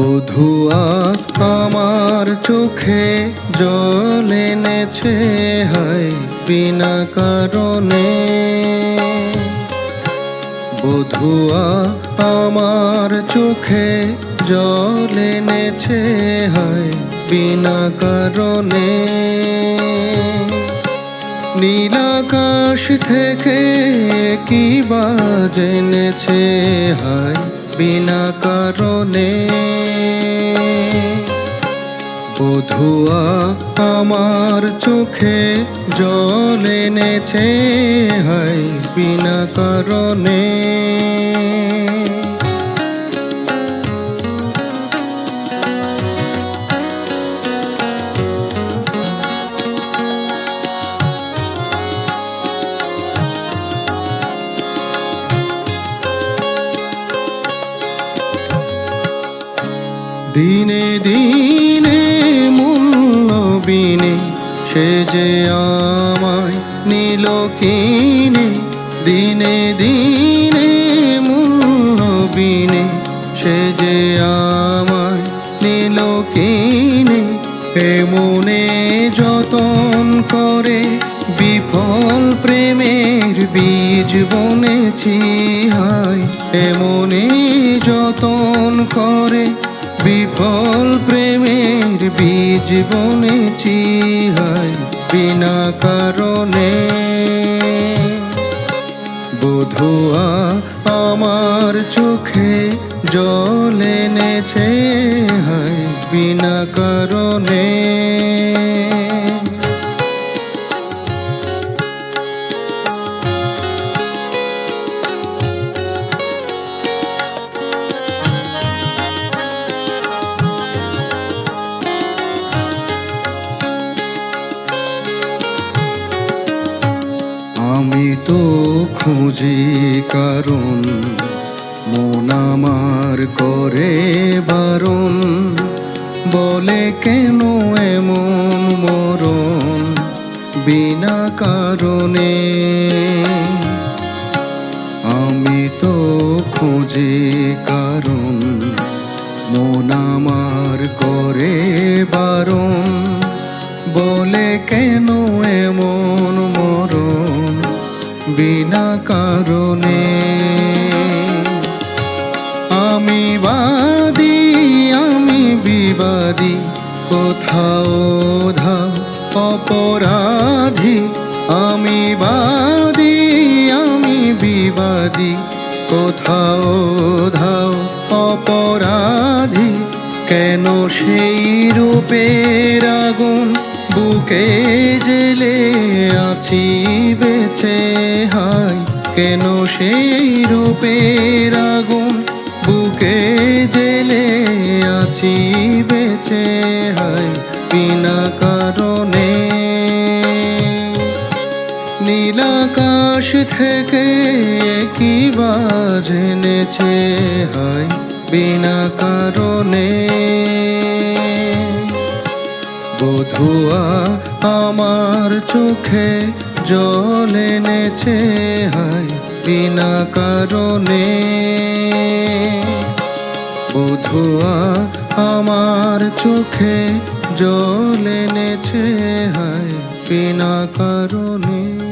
বধুয়া আমার চোখে জল এনেছে হাই বিনা কারণে। বধুয়া আমার চোখে জল এনেছে হাই বিনা কারণে। নীলাকাশ থেকে কি বা জেনেছে হাই বিনা কারণে। বধুয়া আমার চোখে জল এনেছে হাই বিনা কারণে। দিনে দিনে মূল্যবিনে সে যে আমায় নিল কিনে, দিনে দিনে মূল্যবিনে সে যে আমায় নিল কিনে এ মনে যতন করে বিফল প্রেমের বীজ বনেছি হায় এমনে যতন করে বিফল প্রেমের বীজ বনেছি হয় বিনা কারণে। বধুয়া আমার চোখে জল এনেছে হয় বিনা কারণে। আমি তো খুঁজি কারণ, মন আমার করে বারণ। বলে কেন এমন মরণ বিনা কারণে? আমি তো খুঁজি কারণ, মন আমার করে বারণ। বলে কেন এমন বিনা কারণে। আমি বাদী, আমি বিবাদী, কোথাও ধাও অপরাধী। আমি বাদী, আমি বিবাদী, কোথাও ধাও অপরাধী। কেন সেই রূপের আগুন বুকে জেলে আছি বেছে হাই? কেন সেই রূপের আগুন? বুকে জেলে আছি বেছে হাই, বিনা কারণে। নীলাকাশ থেকে কি বাজেনেছে হাই, বিনা কারণে। বধুয়া আমার চোখে জল এনেছে, হায়, বিনা কারণে। বধুয়া আমার চোখে জল এনেছে, হায়, বিনা কারণে।